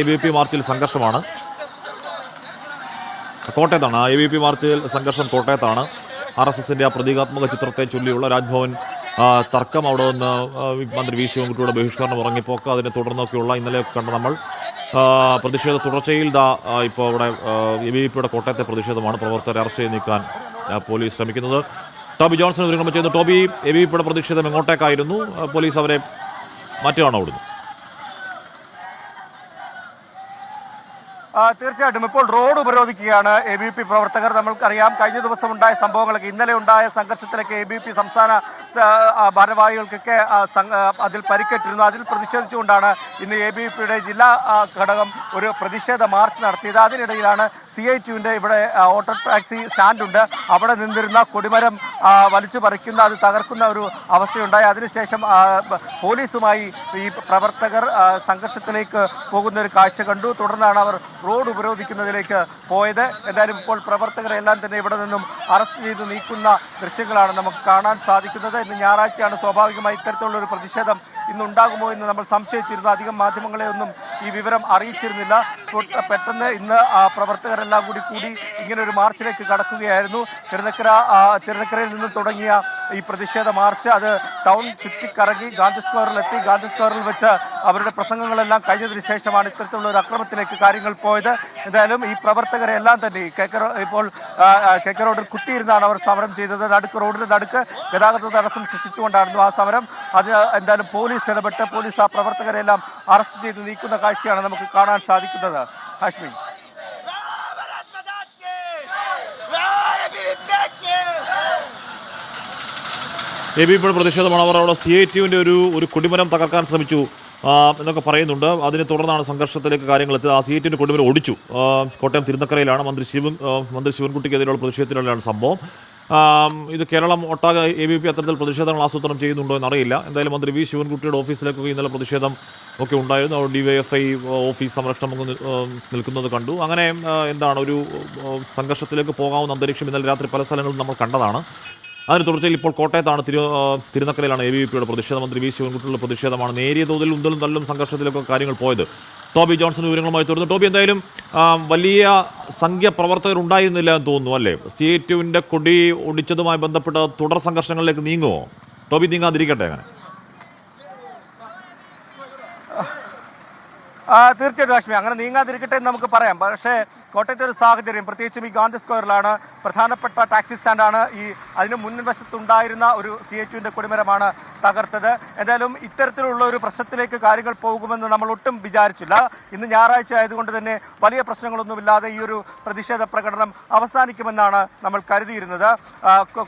A B P മാർച്ചിൽ സംഘർഷമാണ്. കോട്ടയത്താണ്. എ ബി പി മാർച്ചിൽ സംഘർഷം കോട്ടയത്താണ്. ആർ എസ് എസിന്റെ ആ പ്രതീകാത്മക ചിത്രത്തെ ചൊല്ലിയുള്ള രാജ്ഭവൻ തർക്കം അവിടെ നിന്ന് മന്ത്രി വി ശിവൻകുട്ടിയുടെ ബഹിഷ്കരണം ഉറങ്ങിപ്പോക്ക് അതിനെ തുടർന്നൊക്കെയുള്ള ഇന്നലെ കണ്ട നമ്മൾ പ്രതിഷേധ തുടർച്ചയിൽ ദാ ഇപ്പോൾ അവിടെ എ ബി പിയുടെ കോട്ടയത്തെ പ്രതിഷേധമാണ് പ്രവർത്തകരെ അറസ്റ്റ് ചെയ്ത് നീക്കാൻ പോലീസ് ശ്രമിക്കുന്നത്. ടോബി ജോൺസൺ വിവരങ്ങൾ ചെയ്യുന്നു ടോബി എ ബി പിയുടെ പ്രതിഷേധം എങ്ങോട്ടേക്കായിരുന്നു? പോലീസ് അവരെ മാറ്റുകയാണോ അവിടുന്ന്? തീർച്ചയായിട്ടും. ഇപ്പോൾ റോഡ് ഉപരോധിക്കുകയാണ് എ ബി പി പ്രവർത്തകർ. നമ്മൾക്കറിയാം കഴിഞ്ഞ ദിവസം ഉണ്ടായ സംഭവങ്ങളൊക്കെ ഇന്നലെ ഉണ്ടായ സംഘർഷത്തിലൊക്കെ എ ബി പി സംസ്ഥാന ഭാരവാഹികൾക്കൊക്കെ അതിൽ പരിക്കേറ്റിരുന്നു. അതിൽ പ്രതിഷേധിച്ചുകൊണ്ടാണ് ഇന്ന് എ ബി പിയുടെ ജില്ലാ ഘടകം ഒരു പ്രതിഷേധ മാർച്ച് നടത്തിയത്. അതിനിടയിലാണ് സി ഐ ടിയുവിന്റെ ഇവിടെ ഓട്ടോ ടാക്സി സ്റ്റാൻഡുണ്ട്. അവിടെ നിന്നിരുന്ന കൊടിമരം വലിച്ചു പറിക്കുന്ന അത് തകർക്കുന്ന ഒരു അവസ്ഥയുണ്ടായി. അതിനുശേഷം പോലീസുമായി ഈ പ്രവർത്തകർ സംഘർഷത്തിലേക്ക് പോകുന്ന ഒരു കാഴ്ച കണ്ടു. തുടർന്നാണ് അവർ റോഡ് ഉപരോധിക്കുന്നതിലേക്ക് പോയത്. എന്തായാലും ഇപ്പോൾ പ്രവർത്തകരെല്ലാം തന്നെ ഇവിടെ നിന്നും അറസ്റ്റ് ചെയ്ത് നീക്കുന്ന ദൃശ്യങ്ങളാണ് നമുക്ക് കാണാൻ സാധിക്കുന്നത്. ഇന്ന് ഞായറാഴ്ചയാണ്. സ്വാഭാവികമായി ഇത്തരത്തിലുള്ള ഒരു പ്രതിഷേധം ഇന്നുണ്ടാകുമോ എന്ന് നമ്മൾ സംശയിച്ചിരുന്നു. അധികം മാധ്യമങ്ങളെ ഒന്നും ഈ വിവരം അറിയിച്ചിരുന്നില്ല. പെട്ടെന്ന് ഇന്ന് പ്രവർത്തകരെല്ലാം കൂടി കൂടി ഇങ്ങനെ ഒരു മാർച്ചിലേക്ക് കടക്കുകയായിരുന്നു. തിരുനക്കര തിരുനക്കരയിൽ നിന്ന് തുടങ്ങിയ ഈ പ്രതിഷേധ മാർച്ച് അത് ടൗൺ ചുറ്റിക്കറങ്ങി ഗാന്ധി സ്ക്വയറിലെത്തി ഗാന്ധി സ്ക്വയറിൽ വെച്ച് അവരുടെ പ്രസംഗങ്ങളെല്ലാം കഴിഞ്ഞതിന് ശേഷമാണ് ഇത്തരത്തിലുള്ള ഒരു അക്രമത്തിലേക്ക് കാര്യങ്ങൾ പോയത്. എന്തായാലും ഈ പ്രവർത്തകരെ എല്ലാം തന്നെ കേക്കറോ ഇപ്പോൾ കെ കെ കേക്കർ റോഡിൽ കുത്തിയിരുന്നാണ് അവർ സമരം ചെയ്തത്. നടുക്ക് റോഡിന് നടുക്ക് ഗതാഗത തടസ്സം സൃഷ്ടിച്ചുകൊണ്ടായിരുന്നു ആ സമരം. അത് എന്തായാലും പോലീസ് ഇടപെട്ട് പോലീസ് ആ പ്രവർത്തകരെല്ലാം അറസ്റ്റ് ചെയ്ത് നീക്കുന്ന കാഴ്ചയാണ് നമുക്ക് കാണാൻ സാധിക്കുന്നത്. ഹാഷ്മി. എ ബി പിയുടെ പ്രതിഷേധമാണ്. അവർ അവിടെ സി ഐ ടിയുവിന്റെ ഒരു ഒരു കുടിമരം തകർക്കാൻ ശ്രമിച്ചു. എന്നൊക്കെ പറയുന്നുണ്ട്. അതിനെ തുടർന്നാണ് സംഘർഷത്തിലേക്ക് കാര്യങ്ങൾ എത്തിയത്. ആ സി ഐ ടിന്റെ കൊടിമരം ഒടിച്ചു കോട്ടയം തിരുനക്കരയിലാണ് മന്ത്രി ശിവൻ മന്ത്രി ശിവൻകുട്ടിക്കെതിരെയുള്ള പ്രതിഷേധത്തിലാണ് സംഭവം. ഇത് കേരളം ഒട്ടാകെ എ ബി പി അത്തരത്തിൽ പ്രതിഷേധങ്ങൾ ആസൂത്രണം ചെയ്യുന്നുണ്ടോ എന്നറിയില്ല. എന്തായാലും മന്ത്രി വി ശിവൻകുട്ടിയുടെ ഓഫീസിലേക്കൊക്കെ ഇന്നലെ പ്രതിഷേധം ഒക്കെ ഉണ്ടായിരുന്നു. അവിടെ ഡിവൈഎഫ്ഐ ഓഫീസ് സംരക്ഷണം ഒക്കെ നിൽക്കുന്നത് കണ്ടു. അങ്ങനെ എന്താണ് ഒരു സംഘർഷത്തിലേക്ക് പോകാവുന്ന അന്തരീക്ഷം ഇന്നലെ രാത്രി പല സ്ഥലങ്ങളിലും നമ്മൾ കണ്ടതാണ്. അതിന് തുടർച്ചയിൽ ഇപ്പോൾ കോട്ടയത്താണ് തിരു തിരുനക്കരയിലാണ് എ ബി വി പിയുടെ പ്രതിഷേധ. മന്ത്രി വി ശിവൻകുട്ടിയുടെ പ്രതിഷേധമാണ് നേരിയ തോതിൽ ഉന്തലും തല്ലും സംഘർഷത്തിലൊക്കെ കാര്യങ്ങൾ പോയത്. ടോബി ജോൺസൺ വിവരങ്ങളുമായി തുടർന്ന് ടോബി എന്തായാലും വലിയ സംഖ്യ പ്രവർത്തകർ ഉണ്ടായിരുന്നില്ല എന്ന് തോന്നുന്നു അല്ലേ? സി ഐ ടുവിന്റെ കൊടി ഒടിച്ചതുമായി ബന്ധപ്പെട്ട തുടർ സംഘർഷങ്ങളിലേക്ക് നീങ്ങുമോ ടോബി നീങ്ങാതിരിക്കട്ടെ അങ്ങനെ. തീർച്ചയായിട്ടും ലക്ഷ്മി അങ്ങനെ നീങ്ങാതിരിക്കട്ടെ എന്ന് നമുക്ക് പറയാം. പക്ഷേ കോട്ടയത്തെ ഒരു സാഹചര്യം പ്രത്യേകിച്ചും ഈ ഗാന്ധി സ്ക്വയറിലാണ് പ്രധാനപ്പെട്ട ടാക്സി സ്റ്റാൻഡാണ് ഈ അതിന് മുൻവശത്തുണ്ടായിരുന്ന ഒരു സി എച്ച് യുവിന്റെ കൊടിമരമാണ് തകർത്തത്. എന്തായാലും ഇത്തരത്തിലുള്ള ഒരു പ്രശ്നത്തിലേക്ക് കാര്യങ്ങൾ പോകുമെന്ന് നമ്മൾ ഒട്ടും വിചാരിച്ചില്ല. ഇന്ന് ഞായറാഴ്ച ആയതുകൊണ്ട് തന്നെ വലിയ പ്രശ്നങ്ങളൊന്നുമില്ലാതെ ഈ ഒരു പ്രതിഷേധ പ്രകടനം അവസാനിക്കുമെന്നാണ് നമ്മൾ കരുതിയിരുന്നത്.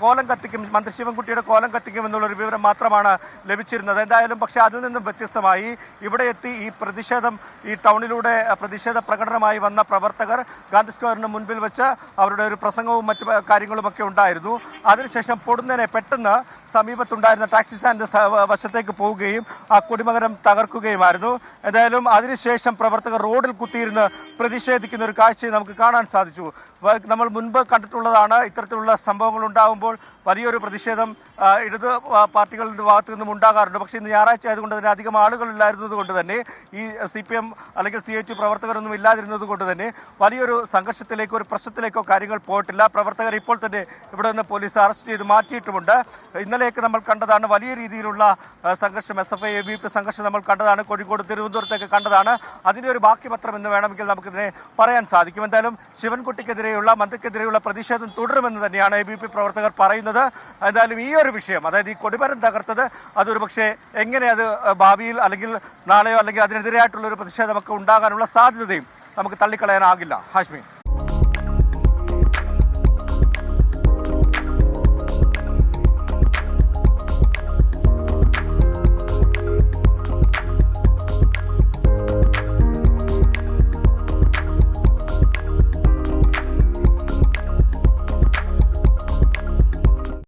കോലം കത്തിക്കും മന്ത്രി ശിവൻകുട്ടിയുടെ കോലം കത്തിക്കും എന്നുള്ളൊരു വിവരം മാത്രമാണ് ലഭിച്ചിരുന്നത്. എന്തായാലും പക്ഷേ അതിൽ നിന്നും വ്യത്യസ്തമായി ഇവിടെ എത്തി ഈ പ്രതിഷേധം ഈ ടൗണിലൂടെ പ്രതിഷേധ പ്രകടനമായി വന്ന പ്രവർത്തകർ ഗാന്ധി സ്ക്വയറിന് മുൻപിൽ വെച്ച് അവരുടെ ഒരു പ്രസംഗവും മറ്റു കാര്യങ്ങളുമൊക്കെ ഉണ്ടായിരുന്നു. അതിനുശേഷം പൊടുന്നനെ പെട്ടെന്ന് സമീപത്തുണ്ടായിരുന്ന ടാക്സി സ്റ്റാൻഡ് വശത്തേക്ക് പോവുകയും ആ കൊടിമകരം തകർക്കുകയുമായിരുന്നു. എന്തായാലും അതിനുശേഷം പ്രവർത്തകർ റോഡിൽ കുത്തിയിരുന്ന് പ്രതിഷേധിക്കുന്ന ഒരു കാഴ്ച നമുക്ക് കാണാൻ സാധിച്ചു. നമ്മൾ മുൻപ് കണ്ടിട്ടുള്ളതാണ് ഇത്തരത്തിലുള്ള സംഭവങ്ങൾ ഉണ്ടാകുമ്പോൾ വലിയൊരു പ്രതിഷേധം ഇടതു പാർട്ടികളുടെ ഭാഗത്തു നിന്നും ഉണ്ടാകാറുണ്ട്. പക്ഷേ ഇന്ന് ഞായറാഴ്ച ആയതുകൊണ്ട് തന്നെ അധികം ആളുകൾ കൊണ്ട് തന്നെ ഈ സി പി എം അല്ലെങ്കിൽ സി എച്ച് പ്രവർത്തകരൊന്നും ഇല്ലാതിരുന്നത് കൊണ്ട് തന്നെ വലിയൊരു സംഘർഷത്തിലേക്കോ ഒരു പ്രശ്നത്തിലേക്കോ കാര്യങ്ങൾ പോയിട്ടില്ല. പ്രവർത്തകർ ഇപ്പോൾ തന്നെ ഇവിടെ നിന്ന് പോലീസ് അറസ്റ്റ് ചെയ്ത് മാറ്റിയിട്ടുമുണ്ട്. ഇന്നലെയൊക്കെ നമ്മൾ കണ്ടതാണ് വലിയ രീതിയിലുള്ള സംഘർഷം. S F I A B P സംഘർഷം നമ്മൾ കണ്ടതാണ്. കോഴിക്കോട് തിരുവനന്തപുരത്തൊക്കെ കണ്ടതാണ്. അതിന്റെ ഒരു ബാക്കിപത്രം എന്ന് വേണമെങ്കിൽ നമുക്കിതിനെ പറയാൻ സാധിക്കും. എന്തായാലും ശിവൻകുട്ടിക്കെതിരെയുള്ള മന്ത്രിക്കെതിരെയുള്ള പ്രതിഷേധം തുടരുമെന്ന് തന്നെയാണ് എ ബി പി പ്രവർത്തകർ പറയുന്നത്. എന്തായാലും ഈ ഒരു വിഷയം അതായത് ഈ കൊടിമരം തകർത്തത് അതൊരു പക്ഷേ എങ്ങനെ അത് ഭാവിയിൽ അല്ലെങ്കിൽ നാളെയോ അല്ലെങ്കിൽ അതിനെതിരായിട്ടുള്ള ഒരു പ്രതിഷേധമൊക്കെ ഉണ്ടാകാനുള്ള സാധ്യതയും നമുക്ക് തള്ളിക്കളയാനാകില്ല. ഹാഷ്മി.